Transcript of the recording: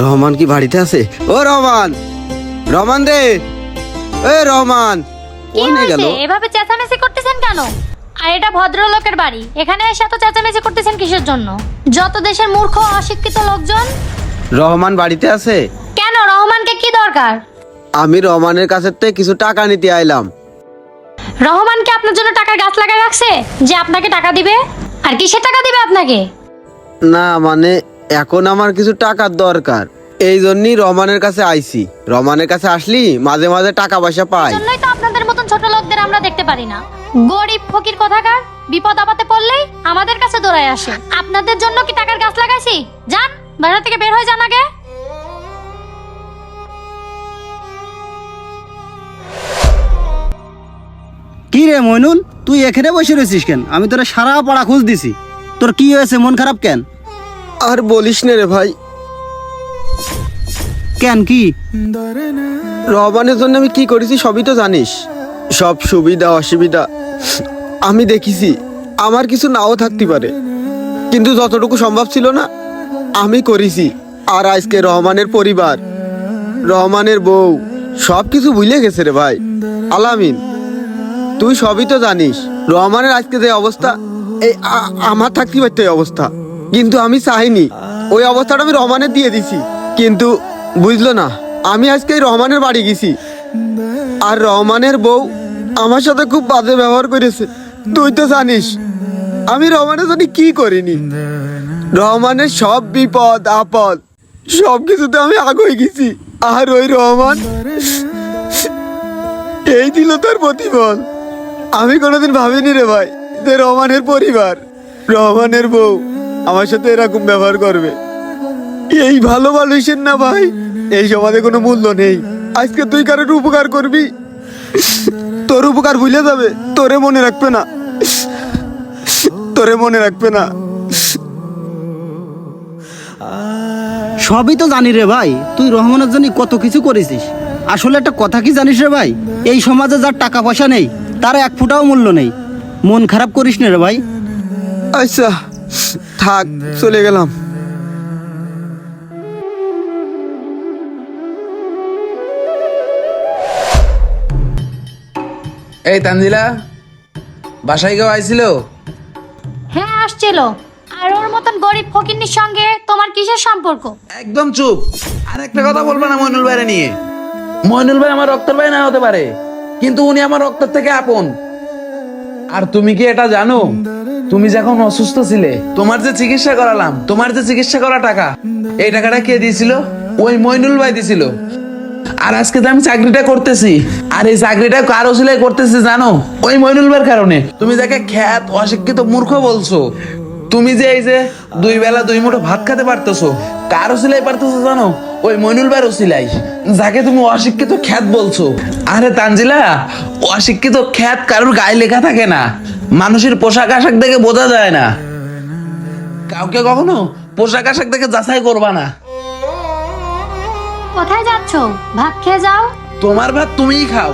রহমান কি বাড়িতে আছে? ও রহমান! রহমান রে! এ রহমান! কোনে গেল? এভাবে চেঁচামেচি করতেছেন কেন? আর এটা ভদ্রলোকের বাড়ি। এখানে এসে এত চেঁচামেচি করতেছেন কিসের জন্য? যত দেশের মূর্খ অশিক্ষিত লোকজন। রহমান বাড়িতে আছে? কেন? রহমানকে কি দরকার? আমি রহমানের কাছে থেকে কিছু টাকা নিতে আইলাম। রহমান কি আপনার জন্য টাকার গাছ লাগায় রাখছে? যে আপনাকে টাকা দিবে? আর কিসের টাকা দিবে আপনাকে? না মানে এখন আমার কিছু টাকার দরকার। এই জন্যই রহমানের কাছে আইছি। রহমানের কাছে আসলি মাঝে মাঝে টাকা পয়সা পাই। জন্যই তো আপনাদের মতন ছোট লোকদের আমরা দেখতে পারি না। গরিব ফকির কোথাকার বিপদ আপদে পড়লেই আমাদের কাছে দৌড়ায় আসে। আপনাদের জন্য কি টাকার গাছ লাগাইছি? যান বাসা থেকে বের হয়ে যান আগে। কি রে মইনুল? তুই এখানে বসে রয়েছিস কেন? আমি তোরা সারা পাড়া খোঁজ দিছি। তোর কি হয়েছে? মন খারাপ কেন? আর বলিস না রে ভাই। কেন কি? রহমানের জন্য আমি কি করেছি সবই তো জানিস। সব সুবিধা অসুবিধা আমি দেখেছি। আমার কিছু নাও থাকতে পারে। কিন্তু যতটুকু সম্ভব ছিল না আমি করেছি। আর আজকে রহমানের পরিবার রহমানের বউ সব কিছু ভুলে গেছে রে ভাই। আলামিন তুই সবই তো জানিস। রহমানের আজকে যে অবস্থা এই আমার থাকতে পারতো অবস্থা। কিন্তু আমি চাইনি ওই অবস্থাটা আমি রহমানের দিয়ে দিছি। কিন্তু বুঝলো না, আমি আজকে রহমানের বাড়ি গেছি। আর রহমানের বউ আমার সাথে খুব বাজে ব্যবহার করেছে। তুই তো জানিস, আমি রহমানের জন্য কি করিনি? রহমানের সব বিপদ, আপদ সব কিছুতে আমি আগে গেছি। আর ওই রহমান, এই দিল তার প্রতিফল। আমি কোনোদিন ভাবিনি রে ভাই রহমানের পরিবার, রহমানের বউ। আমার সাথে এরকম ব্যবহার করবে। এই ভালো মানুষের না ভাই? এই সমাজে কোনো মূল্য নেই। আজকে তুই কারোর উপকার করবি? তোর উপকার ভুলে যাবে। তোরে মনে রাখবে না। তোরে মনে রাখবে না। সবই তো জানি রে ভাই। তুই রহমানের জন্য কত কিছু করেছিস। আসলে একটা কথা কি জানিস রে ভাই? এই সমাজে যার টাকা পয়সা নেই তার এক ফুটাও মূল্য নেই। মন খারাপ করিস না রে ভাই। আচ্ছা। থাক চলে গেলাম। এই তানজিলা বাসায় কেউ আইছিল? হ্যাঁ আসছিল। আর ওর মতন গরিব ফকিন্নির সঙ্গে তোমার কিসের সম্পর্ক? একদম চুপ। আর একটা কথা বলবা না মইনুল ভাইরে নিয়ে? মইনুল ভাই আমার রক্তের ভাই না হতে পারে কিন্তু উনি আমার রক্তের থেকে আপন। আর তুমি কি এটা জানো? তুমি যখন অসুস্থ ছিলে, তোমার যে চিকিৎসা করালাম, তোমার যে চিকিৎসা করা টাকা, এই টাকাটা কে দিয়েছিল? ওই মইনুল ভাই দিছিল আর আজকে তো আমি চাকরিটা করতেছি, আর এই চাকরিটা কারও সিলাই করতেছি জানো? ওই মইনুল ভাইয়ের কারণে। তুমি যাকে খ্যাত, অশিক্ষিত মূর্খ বলছো তুমি যে এই যে দুই বেলা দুই মুঠো ভাত খেতে পারতেছো কারও সিলাই পারতেছো জানো? ওই মইনুল ভাইয়ের সিলাই যাকে তুমি অশিক্ষিত খ্যাত বলছো। আরে তানজিলা অশিক্ষিত খ্যাত কারোর গায়ে লেখা থাকে না। মানুষের পোশাক আশাক দেখে বোঝা যায় না। কাউকে কখনো পোশাক আশাক দেখে যাচাই করবা না। কোথায় যাচ্ছো? ভাত খেয়ে যাও। তোমার ভাত তুমিই খাও।